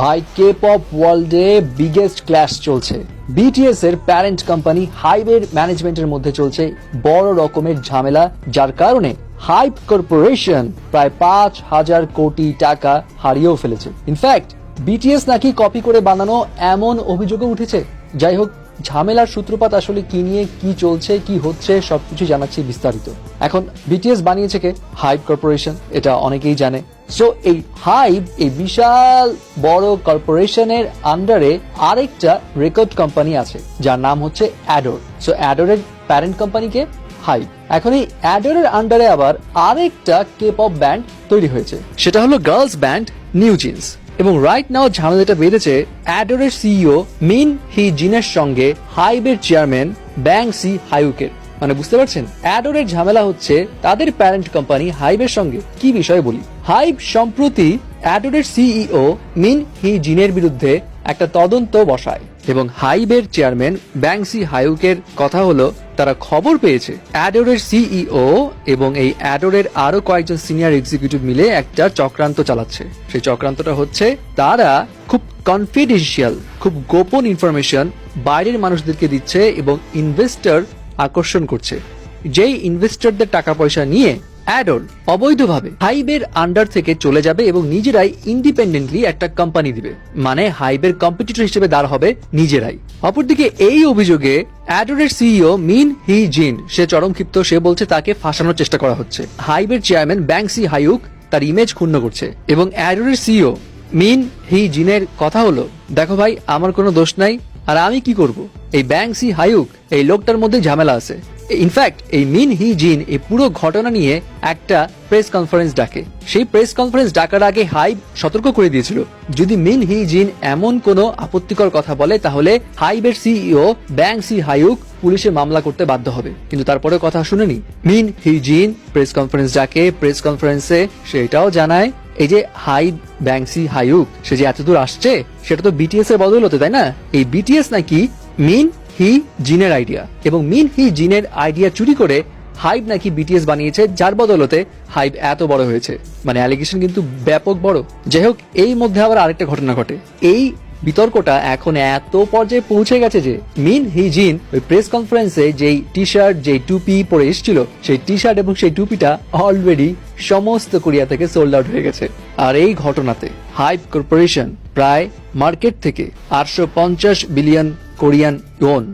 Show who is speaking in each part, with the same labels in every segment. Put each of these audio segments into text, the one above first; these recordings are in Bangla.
Speaker 1: ভাই কে পপ ওয়ার্ল্ডে বিগেস্ট ক্ল্যাশ চলছে। বিটিএস এর প্যারেন্ট কোম্পানি হাইবের ম্যানেজমেন্টের মধ্যে চলছে বড় রকমের ঝামেলা, যার কারণে হাইপ কর্পোরেশন প্রায় পাঁচ হাজার কোটি টাকা হারিয়েও ফেলেছে। ইনফ্যাক্ট বিটিএস নাকি কপি করে বানানো এমন অভিযোগও উঠেছে। যাই হোক ঝামেলার সূত্রপাত আসলে কি নিয়ে, কি চলছে, কি হচ্ছে, সবকিছু জানাচ্ছি বিস্তারিত। এখন বিটিএস বানিয়েছে কে? হাইপ কর্পোরেশন এটা অনেকেই জানে। সো এই হাইব এই বিশাল বড় কর্পোরেশনের আন্ডারে আরেকটা রেকর্ড কোম্পানি আছে, যার নাম হচ্ছে অ্যাডোর সো অ্যাডোরের প্যারেন্ট কোম্পানিকে হাইব এখন এই অ্যাডোরের আন্ডারে আবার আরেকটা কে পপ ব্যান্ড তৈরি হয়েছে। সেটা হলো গার্লস ব্যান্ড নিউ জিন্স এবং রাইট নাও ঝামেলাটা বেড়েছে অ্যাডোরের সিইও মিন হি জিনের সঙ্গে হাইবের চেয়ারম্যান ব্যাং সি হাইউকের মানে বুঝতে পারছেন? অ্যাডোরের ঝামেলা হচ্ছে তাদের প্যারেন্ট কোম্পানি হাইবের সঙ্গে। কি বিষয়ে বলি? হাইব সম্প্রতি অ্যাডোরের সিইও মিন হি জিনের বিরুদ্ধে একটা তদন্ত বসায়। এবং হাইবের চেয়ারম্যান ব্যাংসি হাইউকের কথা হলো, তারা খবর পেয়েছে অ্যাডোরের সিইও এবং এই অ্যাডোরের আরও কয়েকজন সিনিয়র এক্সিকিউটিভ মিলে একটা চক্রান্ত চালাচ্ছে। সেই চক্রান্তটা হচ্ছে, তারা খুব কনফিডেন্সিয়াল খুব গোপন ইনফরমেশন বাইরের মানুষদেরকে দিচ্ছে এবং ইনভেস্টর আকর্ষণ করছে। যেই ইনভেস্টরদের টাকা পয়সা নিয়ে অ্যাডোর অবৈধভাবে হাইবের আন্ডার থেকে চলে যাবে এবং নিজেরাই ইন্ডিপেন্ডেন্টলি একটা কোম্পানি দিবে। মানে হাইবের কম্পিটিটর হিসেবে দাঁড় হবে নিজেরাই। অপরদিকে এই অভিযোগে অ্যাডোরের সিইও মিন হি জিন সে চরম ক্ষিপ্ত সে বলছে তাকে ফাঁসানোর চেষ্টা করা হচ্ছে। হাইবের চেয়ারম্যান ব্যাংসি হাইউক তার ইমেজ ক্ষুণ্ণ করছে এবং অ্যাডোরের সিইও মিন হি জিনের কথা হলো, দেখো ভাই, আমার কোনো দোষ নাই, আর আমি কি করব? এই ব্যাংসি হাইউক এই লোকটার মধ্যে ঝামেলা আছে। ইনফ্যাক্ট এই মিন হি জিন এই পুরো ঘটনা নিয়ে একটা প্রেস কনফারেন্স ডাকে। সেই প্রেস কনফারেন্স ডাকার আগে হাইব সতর্ক করে দিয়েছিল। যদি মিন হি জিন এমন কোনো আপত্তিকর কথা বলে, তাহলে হাইবের সিইও ব্যাং সি হাইউক পুলিশে মামলা করতে বাধ্য হবে। কিন্তু তারপরে কথা শুনেনি। মিন হি জিন প্রেস কনফারেন্স ডাকে প্রেস কনফারেন্সে সেটাও জানায়, এই যে হাই ব্যাংসি হাইউক সে যে এতদূর আসছে, সেটা তো বিটিএস এর বদলতে, তাই না? এই বিটিএস নাকি মিন হি জিনের আইডিয়া এবং মিন হি জিনের আইডিয়া চুরি করে হাইব নাকি বিটিএস বানিয়েছে, যার বদলতে হাইব এত বড় হয়েছে। মানে অ্যালিগেশন কিন্তু ব্যাপক বড়। যাই হোক এই মধ্যে আবার আরেকটা ঘটনা ঘটে। এই বিতর্কটা এখন এত পর্যায়ে পৌঁছে গেছে যে মিন হি জিন ওই প্রেস কনফারেন্সে যেই টি শার্ট যেই টুপি পরে এসেছিল, সেই টি শার্ট এবং সেই টুপিটা অলরেডি সমস্ত কোরিয়া থেকে সোল্ড আউট হয়ে গেছে। আর এই ঘটনাতে হাইপ কর্পোরেশন প্রায় মার্কেট থেকে আটশো পঞ্চাশ বিলিয়ন কোরিয়ান ইয়ন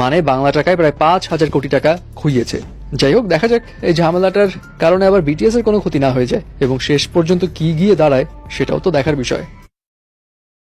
Speaker 1: মানে বাংলা টাকায় প্রায় পাঁচ হাজার কোটি টাকা খুইয়েছে। যাই হোক, দেখা যাক এই ঝামেলাটার কারণে আবার বিটিএস এর কোনো ক্ষতি না হয়ে যায়, এবং শেষ পর্যন্ত কি গিয়ে দাঁড়ায় সেটাও তো দেখার বিষয়।